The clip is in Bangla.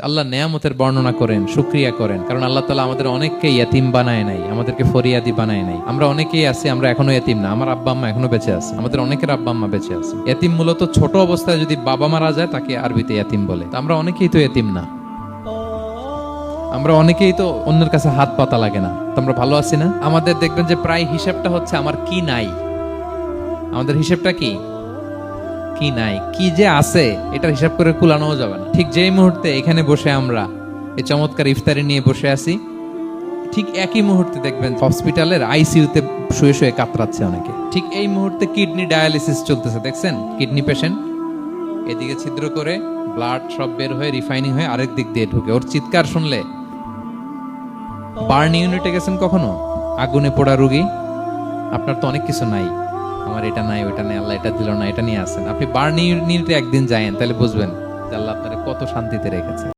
আল্লাহ নেয়ামতের বর্ণনা করেন, শুক্রিয়া করেন। কারণ আল্লাহ তালা আমাদের অনেককে ইয়াতিম বানায় নাই, আমাদেরকে ফরিয়াদি বানায় নাই। আমরা অনেকেই আছি, আমরা এখনও ইয়াতিম না। আমার আব্বা আম্মা এখনও বেঁচে আছে। আমাদের অনেকের আব্বা আম্মা বেঁচে আছে। ইয়াতিম মূলত ছোট অবস্থায় যদি বাবা মারা যায়, তাকে আরবিতে ইয়াতিম বলে। আমরা অনেকেই তো ইয়াতিম না। আমরা অনেকেই তো অন্যের কাছে হাত পাতা লাগে না। তো আমরা ভালো আছি না? আমাদের দেখবেন যে প্রায় হিসাবটা হচ্ছে, আমার কি নাই? আমাদের হিসেবটা কি? কি নাই, কি যে আছে, এটার হিসাব করে কুলানো যাবে না। ঠিক যেই মুহূর্তে এখানে বসে আমরা এই চমৎকার ইফতারি নিয়ে বসে আছি, ঠিক একই মুহূর্তে দেখবেন হসপিটালের আইসিইউতে শুয়ে শুয়ে কাতরাচ্ছে অনেকে। ঠিক এই মুহূর্তে কিডনি ডায়ালিসিস চলতেছে, দেখছেন? কিডনি পেশেন্ট এদিকে ছিদ্র করে ব্লাড সব বের হয়ে, রিফাইনিং হয়ে আরেক দিক দিয়ে ঢুকে। ওর চিৎকার শুনলে বার্ন ইউনিটে গেছেন কখনো? আগুনে পোড়া রুগী? আপনার তো অনেক কিছু নাই। আমার এটা নাই, ওটা নাই, আল্লাহ এটা দিল না, এটা নিয়ে আসেন। আপনি বার নিতে একদিন যায়েন, তাহলে বুঝবেন যে আল্লাহ আপনার কত শান্তিতে রেখেছে।